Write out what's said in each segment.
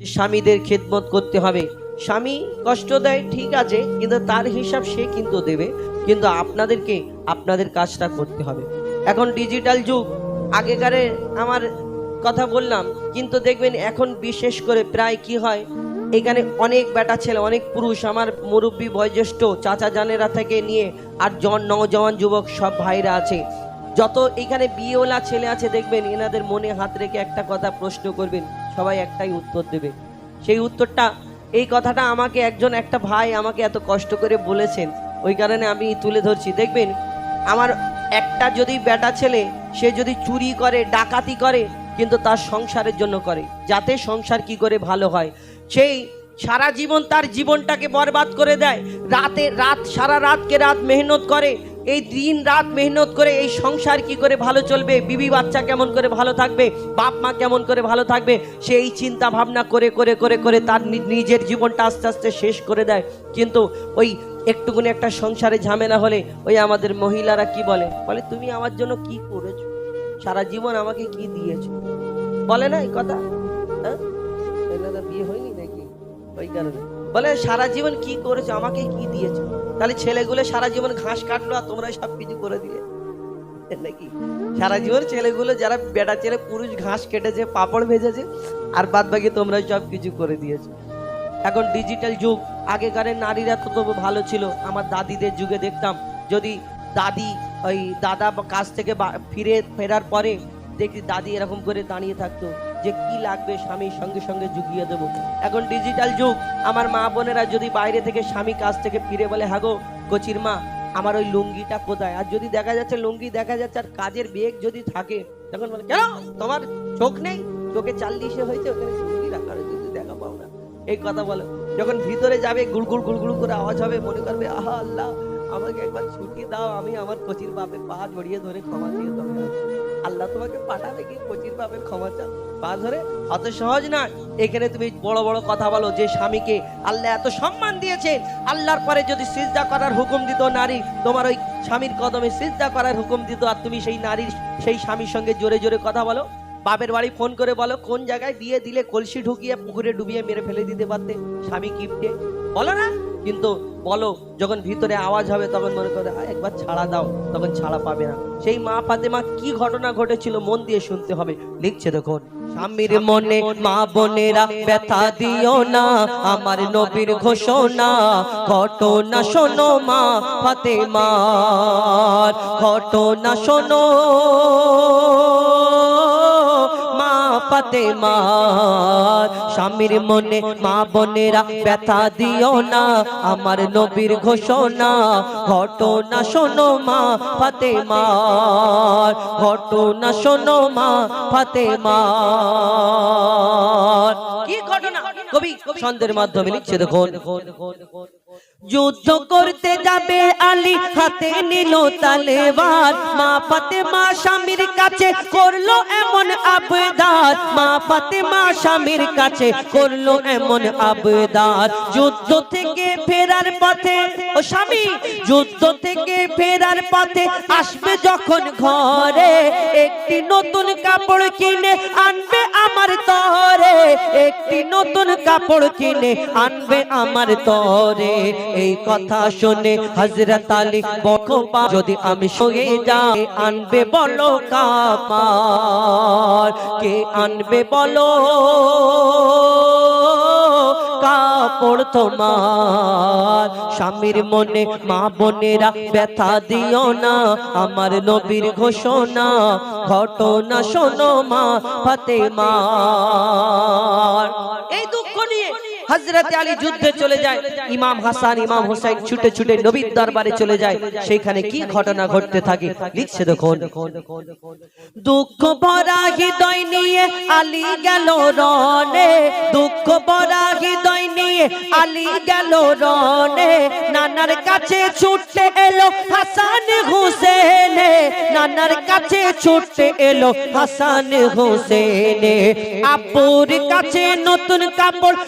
যে স্বামীদের খেদমত করতে হবে। স্বামী কষ্ট দেয়, ঠিক আছে, কিন্তু তার হিসাব সে কিন্তু দেবে। কিন্তু আপনাদেরকে আপনাদের কাজটা করতে হবে। এখন ডিজিটাল যুগ। আগেকারে আমার কথা বললাম, কিন্তু দেখবেন এখন বিশেষ করে প্রায় কি হয়, এখানে অনেক বেটা ছেলে, অনেক পুরুষ, আমার মুরব্বী, বয়োজ্যেষ্ঠ, চাচা জানেরা থেকে নিয়ে আর জন নওজওয়ান যুবক সব ভাইরা আছে। যত এখানে বিয়েওয়ালা ছেলে আছে, দেখবেন এনাদের মনে হাত রেখে একটা কথা প্রশ্ন করবেন সবাই একটাই উত্তর দেবে। সেই উত্তরটা, এই কথাটা আমাকে একজন, একটা ভাই আমাকে এত কষ্ট করে বলেছেন। ওই কারণে আমি তুলে ধরছি। দেখবেন, আমার একটা যদি বেটা ছেলে, সে যদি চুরি করে, ডাকাতি করে, কিন্তু তার সংসারের জন্য করে, যাতে সংসার কি করে ভালো হয়? সেই সারা জীবন তার জীবনটাকে বরবাদ করে দেয়। রাতে, রাত, সারা রাতকে রাত মেহনত করে এই দিন রাত মেহনত করে এই সংসার কি করে ভালো চলবে? বিবি বাচ্চা কেমন করে ভালো থাকবে? বাপ মা কেমন করে ভালো থাকবে? সে এই চিন্তা ভাবনা করে করে করে করে তার নিজের জীবনটা আস্তে আস্তে শেষ করে দেয়। কিন্তু ওই একটুকুনি একটা সংসারে ঝামেলা হলে ওই আমাদের মহিলারা কি বলে? বলে, তুমি আমার জন্য কি করেছ? সারা জীবন আমাকে কি দিয়েছ? বলে না এই কথা? হ্যাঁ? বিয়ে হয়নি নাকি? ওই কারণে। বলে, সারা জীবন কি করেছ? আমাকে কি দিয়েছ? তাহলে ছেলেগুলো সারা জীবন ঘাস কাটলো আর তোমরা সব কিছু করে দিলে। নাকি? সারা জীবন ছেলেগুলো যারা বেটা ছেলে, পুরুষ ঘাস কেটেছে, পাপড় ভেজেছে, আর বাদ বাকি তোমরা সব কিছু করে দিয়েছ। এখন ডিজিটাল যুগ আগেকারের নারীরা তো তবু ভালো ছিল। আমার দাদিদের যুগে দেখতাম, যদি দাদি ওই দাদা কাজ থেকে ফিরে ফেরার পরে দেখি দাদি এরকম করে দাঁড়িয়ে থাকতো। যে কি লাগবে স্বামীর সঙ্গে সঙ্গে জুগিয়ে দেবো। এখন ডিজিটাল যুগ, আমার মা বোনেরা যদি বাইরে থেকে স্বামী কাজ থেকে ফিরে বলে হাগো কচির মা, আমার ওই লুঙ্গিটা কোথায়? আর যদি দেখা যাচ্ছে লুঙ্গি দেখা যাচ্ছে আর কাজের বেগ যদি থাকে, তখন বলে, কেন? তোমার চোখ নেই? চোখে চাল চাল্লিশে হয়েছে, ওখানে লুঙ্গি রাখা তুমি দেখা পাও না। এই কথা বলো, যখন ভিতরে যাবে গুড়গুড় গুড়গুড় করে আওয়াজ হবে, মনে করবে, আহা আল্লাহ আমাকে একবার ছুটি দাও, আমি আমার কচির বাপের পা জড়িয়ে ধরে ক্ষমা দিয়ে দেবো। আল্লাহ তোমাকে পাঠাবে কি? কচির বাপের ক্ষমা চাও পা ধরে? অত সহজ না এখানে তুমি বড় বড় কথা বলো, যে স্বামীকে আল্লাহ এত সম্মান দিয়েছেন আল্লাহর পরে যদি সিজদা করার হুকুম দিত নারী, তোমার ওই স্বামীর কদমে সিজদা করার হুকুম দিত, আর তুমি সেই নারীর, সেই স্বামীর সঙ্গে জোরে জোরে কথা বলো। বাপের বাড়ি ফোন করে বলো, কোন জায়গায় বিয়ে দিলে কলসি ঢুকিয়ে পুকুরে ডুবিয়ে মেরে ফেলে দিতে পারতে স্বামী কিপটে? বলো না। কিন্তু বলো, যখন ভিতরে আওয়াজ হবে, তখন মনে করে একবার ছাড়া দাও, তখন ছাড়া পাবে না। সেই মা ফাতেমা কি ঘটনা ঘটেছিল মন দিয়ে শুনতে হবে। লিখছে দেখুন, স্বামীর মনে মা বোনেরা ব্যথা দিও না, আমার নবীর ঘোষণা, ঘটনা শোনো মা ফাতেমার, ঘটনা শোনো। মা ফাতেমার স্বামীর মনে মা বোনেরা ব্যথা দিও না আমার নবীর ঘোষণা ঘটনা শোনো মা ফাতেমার ঘটনা শোনো মা ফাতেমার কি ঘটনা? কবি ছন্দের মাধ্যমে লিখছে দেখুন। যুদ্ধ করতে যাবে আলী, হাতে নিল তালেবার মা ফাতেমা স্বামীর কাছে করল এমন আবদার। মা ফাতেমা স্বামীর কাছে করল এমন আবদার। যুদ্ধ থেকে ফেরার পথে, ও স্বামী, যুদ্ধ থেকে ফেরার পথে আসবে যখন ঘরে, একটি নতুন কাপড় কিনে আনবে আমার তরে। একটি নতুন কাপড় কিনে আনবে আমার তরে। এই কথা শুনে হজরত আলী বকবা যদি আমি সঙ্গে যাই, আনবে বলো কাপার কে আনবে বলো কাপড় তোমার? স্বামীর মনে, মা বোনেরা ব্যথা দিও না, আমার নবীর ঘোষণা, ঘটনা শোনো মা ফাতেমার এই দুঃখ নিয়ে হজরতে আলী যুদ্ধে চলে যায় ইমাম হাসান ইমাম হোসেন ছুটে ছুটে নবীর দরবারে চলে যায়। সেখানে কি ঘটনা ঘটতে থাকে? লিখছে দেখুন। দুঃখ ভরা হৃদয় নিয়ে আলী গেল রনে দুঃখ ভরা হৃদয় নিয়ে আলী গেল রনে নানার কাছে ছুটতে এলো হাসান হুসেনে। নানার কাছে ছুটতে এলো হাসান হুসেনে। আব্বুর কাছে নতুন কাপড়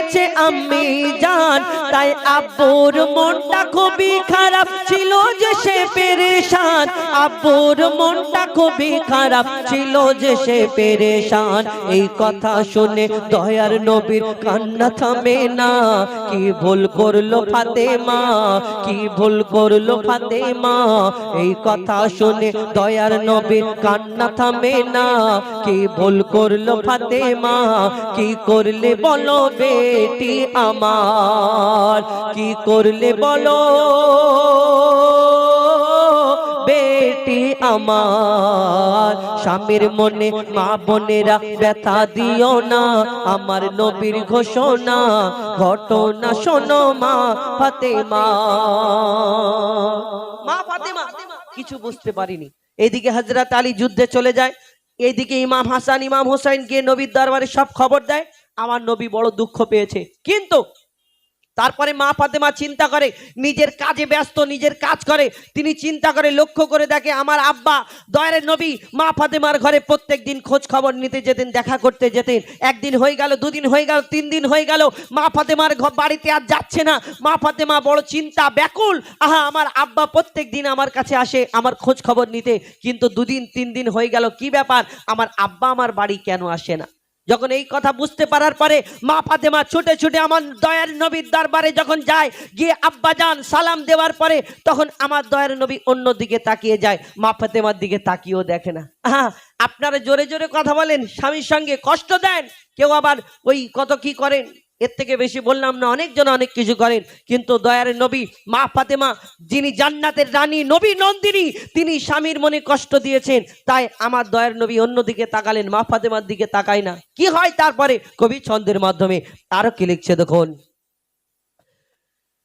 চেয়েছে আমি জান, তাই আব্বুর মনটা খুবই খারাপ ছিল যে সে পেরেশান। আব্বুর মনটা খুবই খারাপ ছিল যে সে পেরেশান। এই কথা শুনে দয়ার নবীর কান্না থামে না। কি ভুল করল ফাতেমা? কি ভুল করল ফাতেমা? এই কথা শুনে দয়ার নবীর কান্না থামে না। কি ভুল করল ফাতেমা? কি করলে বলো বেটি আমার, কি করলে বলো? বেটি আমার, স্বামীর মনে, মা বোনেরা ব্যথা দিও না। আমার নবীর ঘোষণা, ঘটনা শোনো মা ফাতেমা। মা ফাতেমা, কিছু বুঝতে পারিনি। এদিকে হজরত আলী যুদ্ধে চলে যায় এইদিকে ইমাম হাসান, ইমাম হোসেন গিয়ে নবীর দরবারে সব খবর দেয়। আমার নবী বড় দুঃখ পেয়েছে। কিন্তু তারপরে মা ফাতেমা চিন্তা করে, নিজের কাজে ব্যস্ত, নিজের কাজ করে। তিনি চিন্তা করে, লক্ষ্য করে দেখে আমার আব্বা দয়ারের নবী মা ফাতেমার ঘরে প্রত্যেক দিন খোঁজ খবর নিতে যেতেন, দেখা করতে যেতেন। একদিন হয়ে গেল, দুদিন হয়ে গেল, তিন দিন হয়ে গেল, মা ফাতেমার ঘর বাড়িতে আর যাচ্ছে না। মা ফাতেমা বড় চিন্তা, ব্যাকুল, আহা, আমার আব্বা প্রত্যেক দিন আমার কাছে আসে, আমার খোঁজ খবর নিতে। কিন্তু দুদিন, তিন দিন হয়ে গেল, কি ব্যাপার? আমার আব্বা আমার বাড়ি কেন আসে না? যখন এই কথা বুঝতে পারার পরে মা ফাতেমা ছুটে ছুটে আমার দয়ার নবীর দরবারে যখন যায়, গিয়ে আব্বা যান, সালাম দেওয়ার পরে তখন আমার দয়ার নবী অন্য দিকে তাকিয়ে যায়। মা ফাতেমার দিকে তাকিয়েও দেখে না। হ্যাঁ আপনারা জোরে জোরে কথা বলেন, স্বামীর সঙ্গে কষ্ট দেন, কেউ আবার ওই কত কি করেন? এর থেকে বেশি বললাম না, অনেকজন অনেক কিছু করেন। কিন্তু দয়ার নবী, মা ফাতেমা, যিনি জান্নাতের রানী, নবী নন্দিনী, তিনি স্বামীর মনে কষ্ট দিয়েছেন। তাই আমার দয়ার নবী অন্যদিকে তাকালেন, মা ফাতেমার দিকে তাকায় না। কি হয় তারপরে? কবি ছন্দের মাধ্যমে। আরও কি লিখছে দেখুন।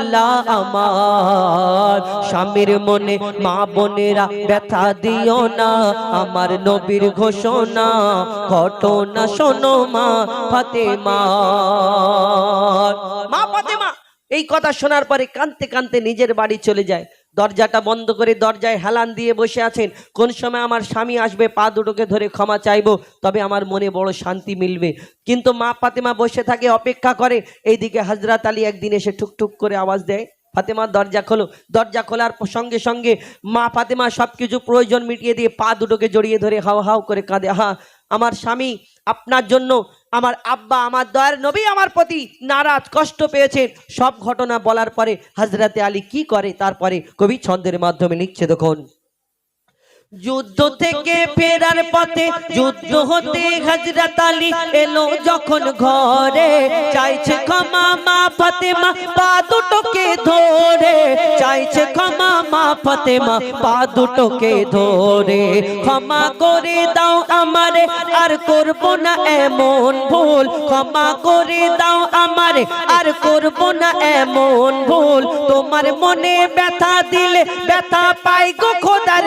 আল্লাহ আমার। স্বামীর মনে মা বোনেরা ব্যথা দিও না। আমার নবীর ঘোষণা, ঘটনা শোনো মা ফাতে মা ফাতেমা, এই কথা শোনার পরে কানতে কানতে নিজের বাড়ি চলে যায়। দরজাটা বন্ধ করে দরজায় হেলান দিয়ে বসে আছেন। কোন সময় আমার স্বামী আসবে, পা দুটোকে ধরে ক্ষমা চাইব, তবে আমার মনে বড় শান্তি মিলবে। কিন্তু মা ফাতেমা বসে থাকে, অপেক্ষা করে। এইদিকে হাজরাত আলী একদিন এসে ঠুকঠুক করে আওয়াজ দেয়, ফাতেমা, দরজা খোলো। দরজা খোলার সঙ্গে সঙ্গে মা ফাতেমা সব কিছু প্রয়োজন মিটিয়ে দিয়ে পা দুটোকে জড়িয়ে ধরে হাও হাও করে কাঁদে। হা আমার স্বামী, আপনার জন্য আমার আব্বা, আমার দয়ার নবী আমার প্রতি নারাজ, কষ্ট পেয়েছেন। সব ঘটনা বলার পরে হজরতে আলী কি করে? তারপরে কবি ছন্দের মাধ্যমে লিখছে, দেখুন। যুদ্ধ থেকে ফেরার পথে যুদ্ধ হতে হজরত আলী এলো যখন ঘরে। চাইছে ক্ষমা মা ফাতেমা, পা দুটোকে ধরে। চাইছে ক্ষমা মা ফাতেমা, পা দুটোকে ধরে। ক্ষমা করে দাও আমারে, আর করব না এমন ভুল। ক্ষমা করে দাও আমারে, আর করব না এমন ভুল। তোমার মনে ব্যথা দিলে ব্যথা পাই গো খোদার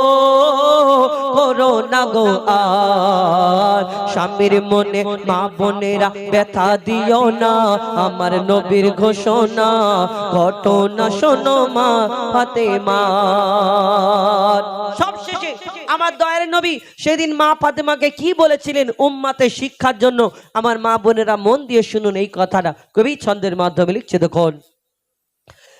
করো না গো আর। স্বামীর মনে, মা বোনেরা ব্যথা দিও না। আমার নবীর ঘোষণা, ঘটনা শোনো মা ফাতেমার সব শেষে আমার দয়ার নবী সেদিন মা ফাতেমাকে কি বলেছিলেন উম্মাতে শিক্ষার জন্য? আমার মা বোনেরা মন দিয়ে শুনুন এই কথাটা। কবি ছন্দের মাধ্যমে লিখছে, দেখুন।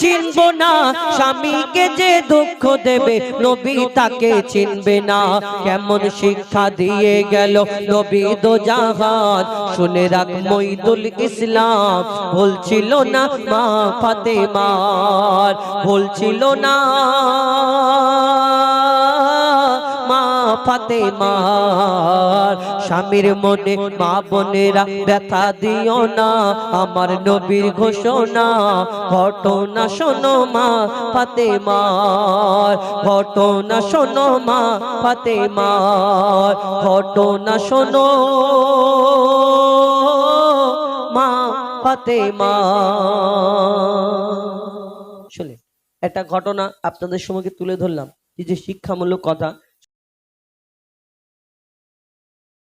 চিনব না, স্বামীকে যে দুঃখ দেবে, নবী তাকে চিনবে না। কেমন শিক্ষা দিয়ে গেল নবী দো জাহান। শুনে রাখ মইদুল ইসলাম, বলছিল না মা ফাতেমার, বলছিল না ফাতেমার স্বামীর মনে মা বোনেরা ব্যথা দিও না। আমার নবীর ঘোষণা, ঘটনা শোনো মা ফাতেমার ঘটনা শোনো মা ফাতেমার ঘটনা শোনো মা ফাতেমা শুনে একটা ঘটনা আপনাদের সম্মুখে তুলে ধরলাম। যে শিক্ষামূলক কথা